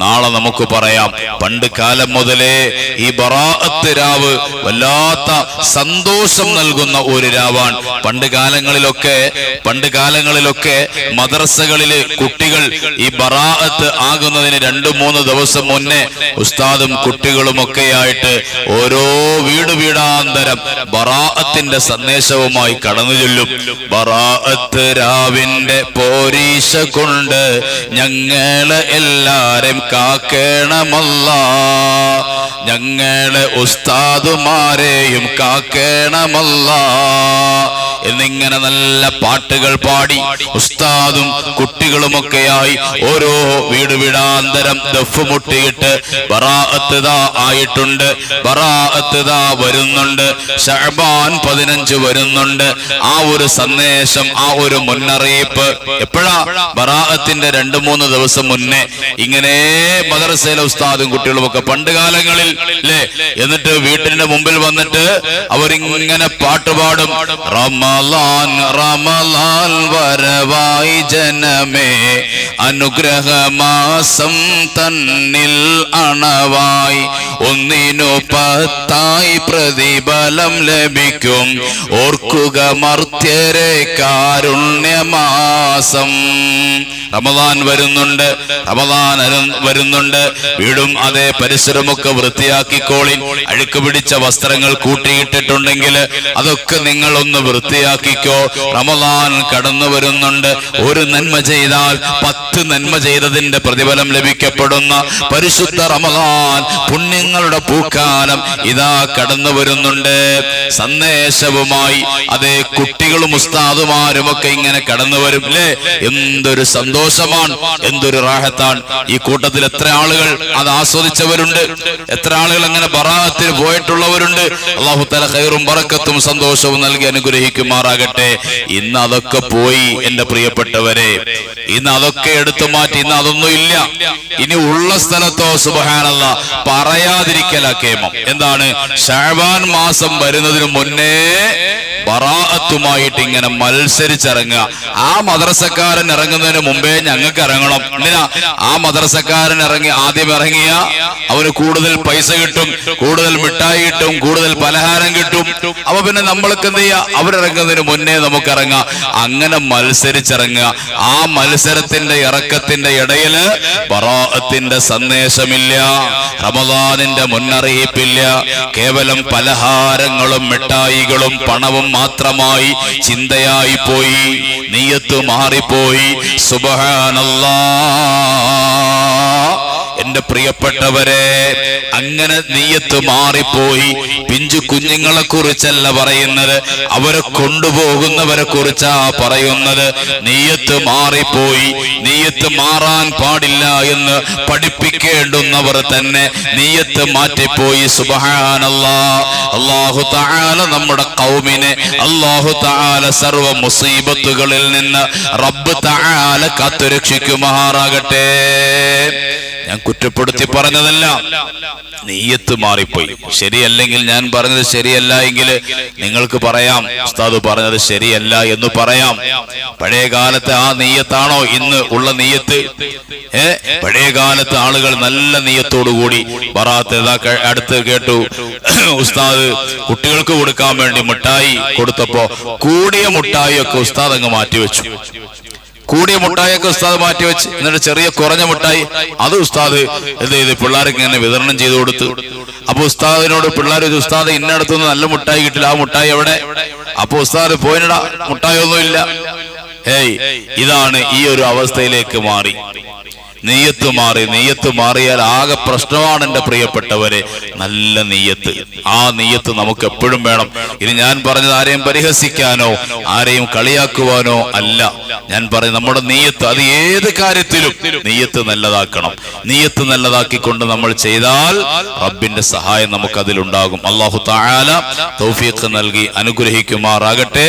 നാളെ നമുക്ക് പറയാം. പണ്ട് കാലം മുതലേ ഈ ബറാഅത്ത് രാവ് വല്ലാത്ത സന്തോഷം നൽകുന്ന ഒരു രാവാണ്. പണ്ട് കാലങ്ങളിലൊക്കെ പണ്ട് കാലങ്ങളിലൊക്കെ മദ്രസകളിൽ കുട്ടികൾ ഈ ബറാഅത്ത് ആകുന്നതിന് രണ്ടു മൂന്ന് ദിവസം മുന്നേ ഉസ്താദും കുട്ടികളും ഒക്കെയായിട്ട് ഓരോ വീട് വീടാന്തരം ബറാഅത്തിന്റെ സന്ദേശവുമായി കടന്നു ചൊല്ലും. ബറാഅത്ത് രാവിന്റെ പോരീശ കൊണ്ട് ഞങ്ങളെ എല്ലാരും കാക്കേണമല്ല. ഞങ്ങളെ ഉസ്താദുമാരെയും കാക്കേണമല്ല. എന്നിങ്ങനെ നല്ല പാട്ടുകൾ പാടി ഉസ്താദും കുട്ടികളുമൊക്കെയായി ഓരോ വീട് വീടാന്തരം ദഫ് മുട്ടിയിട്ട് ബറാഅത്തുദാ ആയിട്ടുണ്ട് ബറാഅത്തുദാ വരുന്നുണ്ട് ഷഹബാൻ പതിനഞ്ച് വരുന്നുണ്ട്. ആ ഒരു സന്ദേശം ആ ഒരു മുന്നറിയിപ്പ് എപ്പോഴാ? ബറാഅത്തിന്റെ രണ്ടു മൂന്ന് ദിവസം മുന്നേ. ഇങ്ങനെ മദർസയിലെ ഉസ്താദും കുട്ടികളുമൊക്കെ പണ്ട് കാലങ്ങളിൽ അല്ലേ എന്നിട്ട് വീട്ടിന്റെ മുമ്പിൽ വന്നിട്ട് അവരിങ്ങനെ പാട്ടുപാടും. റമലാൻ റമലാൻ വരവായി ജനമേ. അനുഗ്രഹമാസം തന്നിൽ അണവായി. ഒന്നിനു പത്തായി പ്രതിഫലം ലഭിക്കും. ഓർക്കുക മർത്യരെ കാരുണ്യമാസം. റമദാൻ വരുന്നുണ്ട് റമദാൻ വരുന്നുണ്ട്. വീടും അതേ പരിസരമൊക്കെ വൃത്തിയാക്കിക്കോളി. അഴുക്ക് പിടിച്ച വസ്ത്രങ്ങൾ കൂട്ടിയിട്ടിട്ടുണ്ടെങ്കിൽ അതൊക്കെ നിങ്ങൾ ഒന്ന് വൃത്തിയാക്കിക്കോ. റമദാൻ കടന്നു വരുന്നുണ്ട്. ഒരു നന്മ ചെയ്താൽ പത്ത് നന്മ ചെയ്തതിന്റെ പ്രതിഫലം ലഭിക്കപ്പെടുന്ന പരിശുദ്ധ റമദാൻ പുണ്യങ്ങളുടെ പൂക്കാലം ഇതാ കടന്നു വരുന്നുണ്ട്. സന്ദേശവുമായി അതേ കുട്ടികളും ഉസ്താദുമാരും ഒക്കെ ഇങ്ങനെ കടന്നു വരും അല്ലേ എന്തൊരു സന്തോഷമാണ് എന്തൊരു റാഹത്താണ്. ഈ കൂട്ടത്തിൽ എത്ര ആളുകൾ അത് ആസ്വദിച്ചവരുണ്ട്. എത്ര ആളുകൾ അങ്ങനെ ബറാഹത്തിൽ പോയിട്ടുള്ളവരുണ്ട്. അള്ളാഹു തല ഖൈറും ബറക്കത്തും സന്തോഷവും നൽകി അനുഗ്രഹിക്കുമാറാകട്ടെ. ഇന്ന് അതൊക്കെ പോയി എന്റെ പ്രിയപ്പെട്ടവരെ. ഇന്ന് അതൊക്കെ എടുത്തു മാറ്റി. ഇന്ന് അതൊന്നും ഇല്ല. ഇനി ഉള്ള സ്ഥലത്തോ സുബഹാനല്ല പറയാതിരിക്കല കേമം എന്താണ്? ഷാബാൻ മാസം വരുന്നതിന് മുന്നേ ബറാഅത്തുമായിട്ട് ഇങ്ങനെ മത്സരിച്ചിറങ്ങുക. ആ മദ്രസക്കാരൻ ഇറങ്ങുന്നതിന് മുമ്പേ ഞങ്ങൾക്ക് ഇറങ്ങണം. എന്തിനാ? ആ മദ്രസക്കാരൻ ഇറങ്ങി ആദ്യം ഇറങ്ങിയ അവന് കൂടുതൽ പൈസ കിട്ടും കൂടുതൽ മിഠായി കിട്ടും കൂടുതൽ പലഹാരം കിട്ടും. അപ്പൊ പിന്നെ നമ്മൾക്ക് എന്ത് ചെയ്യാ? അവരിറങ്ങുന്നതിന് മുന്നേ നമുക്ക് ഇറങ്ങാം. അങ്ങനെ മത്സരിച്ചിറങ്ങുക. ആ മത്സരത്തിന്റെ ഇറക്കത്തിന്റെ ഇടയിൽ ബറാഅത്തിന്റെ സന്ദേശമില്ല റമദാനിന്റെ മുന്നറിയിപ്പില്ല. കേവലം പലഹാരങ്ങളും മിഠായികളും പണവും മാത്രമായി ചിന്തയായി പോയി നീയത്ത് മാറിപ്പോയി. സുബഹാനല്ലാ. എന്റെ പ്രിയപ്പെട്ടവരെ അങ്ങനെ നീയത്ത് മാറിപ്പോയി. പിഞ്ചു കുഞ്ഞുങ്ങളെ കുറിച്ചല്ല പറയുന്നത് അവരെ കൊണ്ടുപോകുന്നവരെ കുറിച്ചാ പറയുന്നത്. നീയത്ത് മാറിപ്പോയി. നീയത്ത് മാറാൻ പാടില്ല എന്ന് പഠിപ്പിക്കേണ്ടുന്നവർ തന്നെ നീയത്ത് മാറ്റിപ്പോയി. സുബഹാനല്ലാ. അള്ളാഹു താല നമ്മുടെ കൗമിനെ അള്ളാഹു താല സർവ മുസീബത്തുകളിൽ നിന്ന് റബ്ബ് താല കാത്തുരക്ഷിക്കുമാറാകട്ടെ. കുറ്റപ്പെടുത്തി പറഞ്ഞതല്ല നീയത്ത് മാറിപ്പോയി. ശരിയല്ലെങ്കിൽ ഞാൻ പറഞ്ഞത് ശരിയല്ല എങ്കിൽ നിങ്ങൾക്ക് പറയാം ഉസ്താദ് പറഞ്ഞത് ശരിയല്ല എന്ന് പറയാം. പഴയ കാലത്തെ ആ നീയത്താണോ ഇന്ന് ഉള്ള നീയത്ത്? ഏ? പഴയ കാലത്ത് ആളുകൾ നല്ല നീയത്തോടു കൂടി ബറാത്ത് ഇതാ അടുത്ത് കേട്ടു. ഉസ്താദ് കുട്ടികൾക്ക് കൊടുക്കാൻ വേണ്ടി മിഠായി കൊടുത്തപ്പോ കൂടിയ മുട്ടായി ഒക്കെ ഉസ്താദ് അങ്ങ് മാറ്റിവെച്ചു. കൂടിയ മുട്ടായൊക്കെ ഉസ്താദ് മാറ്റി വെച്ച് എന്നിട്ട് ചെറിയ കുറഞ്ഞ മുട്ടായി. അത് ഉസ്താദ് എന്ത് ചെയ്ത്? പിള്ളേർക്ക് ഇങ്ങനെ വിതരണം ചെയ്തു കൊടുത്തു. അപ്പൊ ഉസ്താദിനോട് പിള്ളേർ ഒരു ഉസ്താദ് ഇന്നടത്തുനിന്ന് നല്ല മുട്ടായി കിട്ടില്ല. ആ മുട്ടായി എവിടെ? അപ്പൊ ഉസ്താദ് പോയിനടാ മുട്ടായി ഒന്നുമില്ല. ഹേയ് ഇതാണ് ഈ ഒരു അവസ്ഥയിലേക്ക് മാറി. നെയ്യത്ത് മാറി നെയ്യത്ത് മാറിയാൽ ആകെ പ്രശ്നമാണ് എന്റെ പ്രിയപ്പെട്ടവരെ. നല്ല നെയ്യത്ത്. ആ നെയ്യത്ത് നമുക്ക് എപ്പോഴും വേണം. ഇനി ഞാൻ പറഞ്ഞത് ആരെയും പരിഹസിക്കാനോ ആരെയും കളിയാക്കുവാനോ അല്ല. ഞാൻ പറയും നമ്മുടെ നെയ്യത്ത് അത് ഏത് കാര്യത്തിലും നെയ്യത്ത് നല്ലതാക്കണം. നെയ്യത്ത് നല്ലതാക്കിക്കൊണ്ട് നമ്മൾ ചെയ്താൽ റബ്ബിന്റെ സഹായം നമുക്ക് അതിലുണ്ടാകും അള്ളാഹു താഴാല തൗഫീഖ് നൽകി അനുഗ്രഹിക്കുമാറാകട്ടെ.